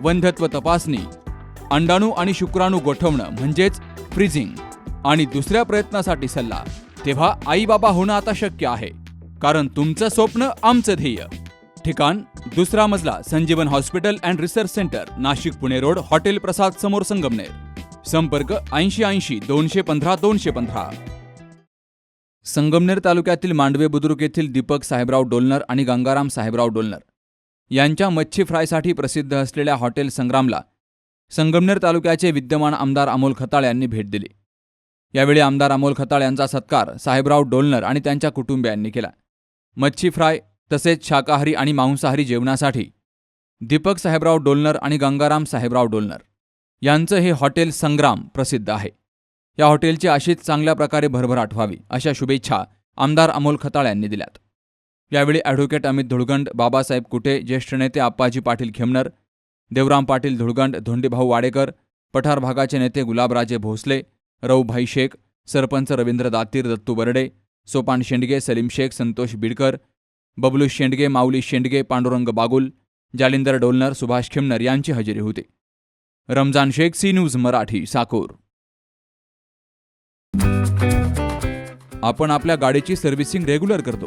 वंध्यत्व तपासणी अंडाणू आणि शुक्राणू गोठवणं म्हणजेच फ्रीजिंग आणि दुसऱ्या प्रयत्नासाठी सल्ला. तेव्हा आई बाबा होणं आता शक्य आहे कारण तुमचं स्वप्न आमचं ध्येय. ठिकाण दुसरा मजला Sanjeevan hospital and research centre Nashik Pune road hotel Prasad समोर संगमनेर. संपर्क ऐंशी ऐंशी दोनशे पंधरा दोनशे पंधरा. संगमनेर तालुक्यातील मांडवे बुद्रुक येथील दीपक साहेबराव डोलनर आणि गंगाराम साहेबराव डोलनर. यांच्या मच्छी फ्रायसाठी प्रसिद्ध असलेल्या हॉटेल संग्रामला संगमनेर तालुक्याचे विद्यमान आमदार अमोल खताळ यांनी भेट दिली. यावेळी आमदार अमोल खताळ यांचा सत्कार साहेबराव डोलनर आणि त्यांच्या कुटुंबियांनी केला. मच्छी फ्राय तसेच शाकाहारी आणि मांसाहारी जेवणासाठी दीपक साहेबराव डोलनर आणि गंगाराम साहेबराव डोलनर यांचं हे हॉटेल संग्राम प्रसिद्ध आहे. या हॉटेलची अशीच चांगल्या प्रकारे भरभराट व्हावी अशा शुभेच्छा आमदार अमोल खताळ यांनी दिल्यात. यावेळी ॲडव्होकेट अमित धुळगंड बाबासाहेब कुटे ज्येष्ठ नेते आप्पाजी पाटील खेमनर देवराम पाटील धुळगंड धोंडीभाऊ वाडेकर पठार भागाचे नेते गुलाबराजे भोसले रऊभाई शेख सरपंच रवींद्र दातीर दत्तू बर्डे सोपान शेंडगे सलीम शेख संतोष बिडकर बबलू शेंडगे माऊली शेंडगे पांडुरंग बागुल जालिंदर डोलनर सुभाष खिमनर यांची हजेरी होती. Ramzan Shaikh C news Marathi Sakore. आपण आपल्या गाडीची सर्व्हिसिंग रेग्युलर करतो.